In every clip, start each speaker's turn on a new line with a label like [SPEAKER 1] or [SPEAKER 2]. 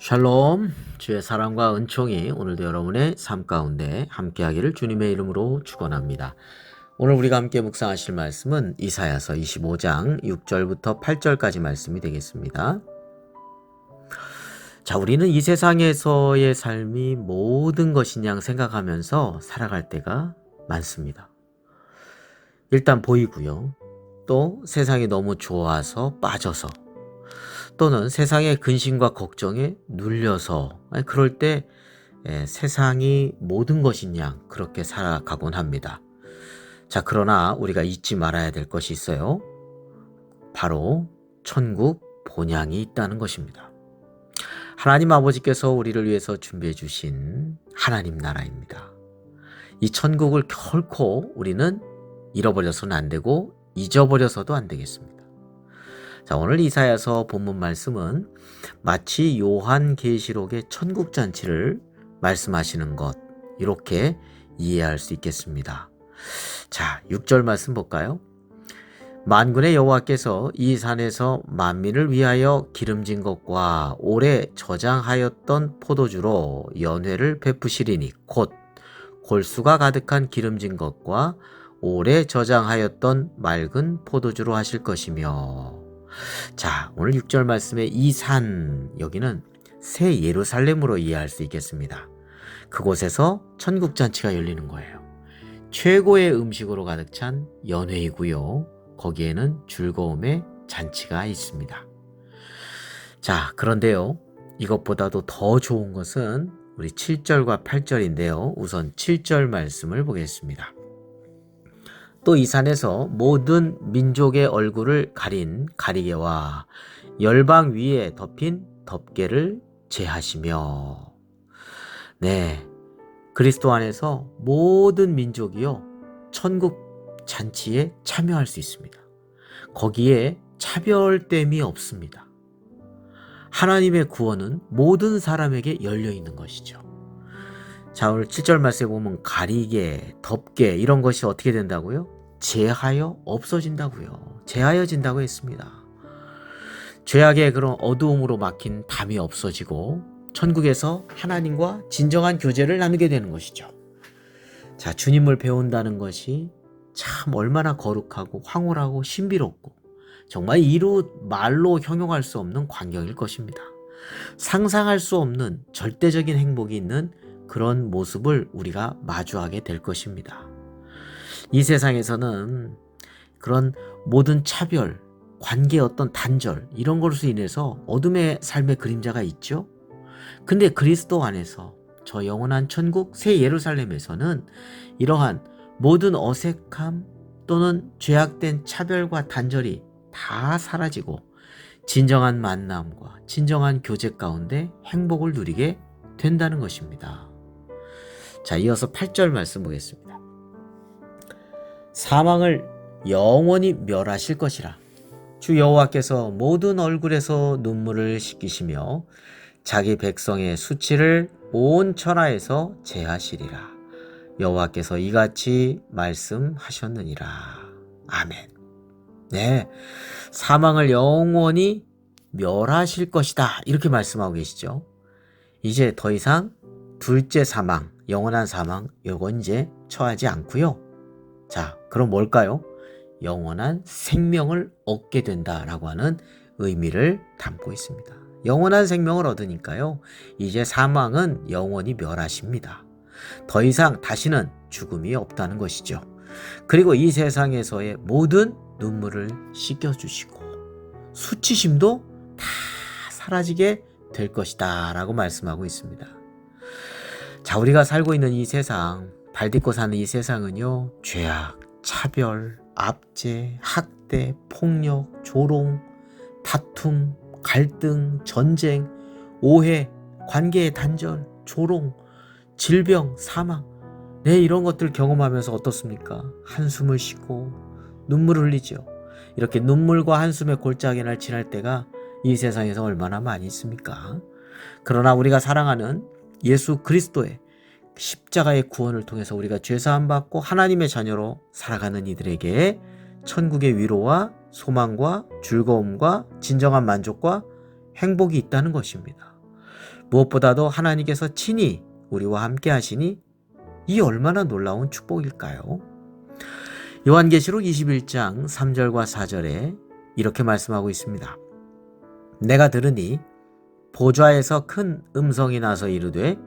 [SPEAKER 1] 샬롬 주의 사랑과 은총이 오늘도 여러분의 삶 가운데 함께하기를 주님의 이름으로 축원합니다. 오늘 우리가 함께 묵상하실 말씀은 이사야서 25장 6절부터 8절까지 말씀이 되겠습니다. 자, 우리는 이 세상에서의 삶이 모든 것이냐 생각하면서 살아갈 때가 많습니다. 일단 보이고요. 또 세상이 너무 좋아서 빠져서 또는 세상의 근심과 걱정에 눌려서 그럴 때 예, 세상이 모든 것이냐 그렇게 살아가곤 합니다. 자, 그러나 우리가 잊지 말아야 될 것이 있어요. 바로 천국 본향이 있다는 것입니다. 하나님 아버지께서 우리를 위해서 준비해 주신 하나님 나라입니다. 이 천국을 결코 우리는 잃어버려서는 안 되고 잊어버려서도 안 되겠습니다. 자, 오늘 이사야서 본문 말씀은 마치 요한 계시록의 천국 잔치를 말씀하시는 것 이렇게 이해할 수 있겠습니다. 자, 6절 말씀 볼까요? 만군의 여호와께서 이 산에서 만민을 위하여 기름진 것과 오래 저장하였던 포도주로 연회를 베푸시리니 곧 골수가 가득한 기름진 것과 오래 저장하였던 맑은 포도주로 하실 것이며 자, 오늘 6절 말씀의 이 산 여기는 새 예루살렘으로 이해할 수 있겠습니다. 그곳에서 천국 잔치가 열리는 거예요. 최고의 음식으로 가득 찬 연회이고요. 거기에는 즐거움의 잔치가 있습니다. 자, 그런데요. 이것보다도 더 좋은 것은 우리 7절과 8절인데요. 우선 7절 말씀을 보겠습니다. 또 이 산에서 모든 민족의 얼굴을 가린 가리개와 열방 위에 덮인 덮개를 제하시며 네. 그리스도 안에서 모든 민족이요. 천국 잔치에 참여할 수 있습니다. 거기에 차별됨이 없습니다. 하나님의 구원은 모든 사람에게 열려 있는 것이죠. 자, 오늘 7절 말씀에 보면 가리개, 덮개 이런 것이 어떻게 된다고요? 제하여 없어진다고요. 제하여진다고 했습니다. 죄악의 그런 어두움으로 막힌 담이 없어지고 천국에서 하나님과 진정한 교제를 나누게 되는 것이죠. 자, 주님을 배운다는 것이 참 얼마나 거룩하고 황홀하고 신비롭고 정말 이루 말로 형용할 수 없는 광경일 것입니다. 상상할 수 없는 절대적인 행복이 있는 그런 모습을 우리가 마주하게 될 것입니다. 이 세상에서는 그런 모든 차별, 관계 어떤 단절, 이런 것으로 인해서 어둠의 삶의 그림자가 있죠? 근데 그리스도 안에서 저 영원한 천국 새 예루살렘에서는 이러한 모든 어색함 또는 죄악된 차별과 단절이 다 사라지고 진정한 만남과 진정한 교제 가운데 행복을 누리게 된다는 것입니다. 자, 이어서 8절 말씀 보겠습니다. 사망을 영원히 멸하실 것이라. 주 여호와께서 모든 얼굴에서 눈물을 씻기시며 자기 백성의 수치를 온 천하에서 제하시리라. 여호와께서 이같이 말씀하셨느니라. 아멘. 네. 사망을 영원히 멸하실 것이다. 이렇게 말씀하고 계시죠. 이제 더 이상 둘째 사망, 영원한 사망, 요건 이제 처하지 않고요. 자, 그럼 뭘까요? 영원한 생명을 얻게 된다라고 하는 의미를 담고 있습니다. 영원한 생명을 얻으니까요. 이제 사망은 영원히 멸하십니다. 더 이상 다시는 죽음이 없다는 것이죠. 그리고 이 세상에서의 모든 눈물을 씻겨주시고 수치심도 다 사라지게 될 것이다 라고 말씀하고 있습니다. 자, 우리가 살고 있는 이 세상, 발 딛고 사는 이 세상은요, 죄악, 차별, 압제, 학대, 폭력, 조롱, 다툼, 갈등, 전쟁, 오해, 관계의 단절, 조롱, 질병, 사망. 네, 이런 것들 경험하면서 어떻습니까? 한숨을 쉬고 눈물을 흘리죠. 이렇게 눈물과 한숨의 골짜기 날 지날 때가 이 세상에서 얼마나 많이 있습니까? 그러나 우리가 사랑하는 예수 그리스도의 십자가의 구원을 통해서 우리가 죄사함 받고 하나님의 자녀로 살아가는 이들에게 천국의 위로와 소망과 즐거움과 진정한 만족과 행복이 있다는 것입니다. 무엇보다도 하나님께서 친히 우리와 함께 하시니 이 얼마나 놀라운 축복일까요? 요한계시록 21장 3절과 4절에 이렇게 말씀하고 있습니다. 내가 들으니 보좌에서 큰 음성이 나서 이르되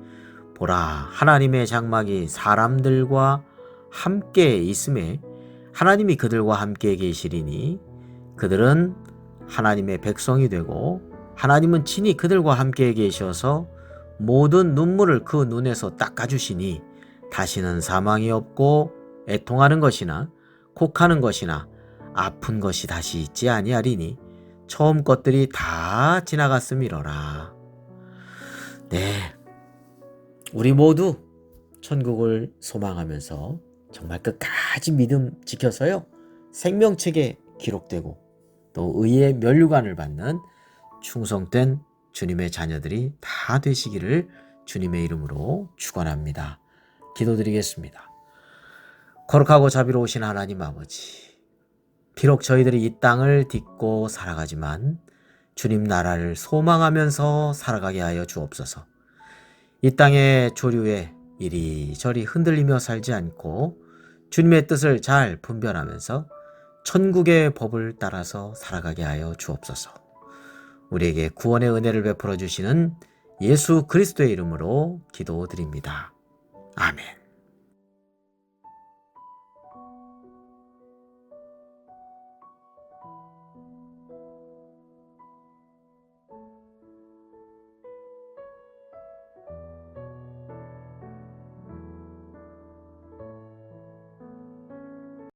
[SPEAKER 1] 보라 하나님의 장막이 사람들과 함께 있음에 하나님이 그들과 함께 계시리니 그들은 하나님의 백성이 되고 하나님은 친히 그들과 함께 계셔서 모든 눈물을 그 눈에서 닦아주시니 다시는 사망이 없고 애통하는 것이나 곡하는 것이나 아픈 것이 다시 있지 아니하리니 처음 것들이 다 지나갔음이로라. 네. 우리 모두 천국을 소망하면서 정말 끝까지 믿음 지켜서요. 생명책에 기록되고 또 의의 면류관을 받는 충성된 주님의 자녀들이 다 되시기를 주님의 이름으로 축원합니다. 기도드리겠습니다. 거룩하고 자비로우신 하나님 아버지. 비록 저희들이 이 땅을 딛고 살아가지만 주님 나라를 소망하면서 살아가게 하여 주옵소서. 이 땅의 조류에 이리저리 흔들리며 살지 않고 주님의 뜻을 잘 분별하면서 천국의 법을 따라서 살아가게 하여 주옵소서. 우리에게 구원의 은혜를 베풀어 주시는 예수 그리스도의 이름으로 기도드립니다. 아멘.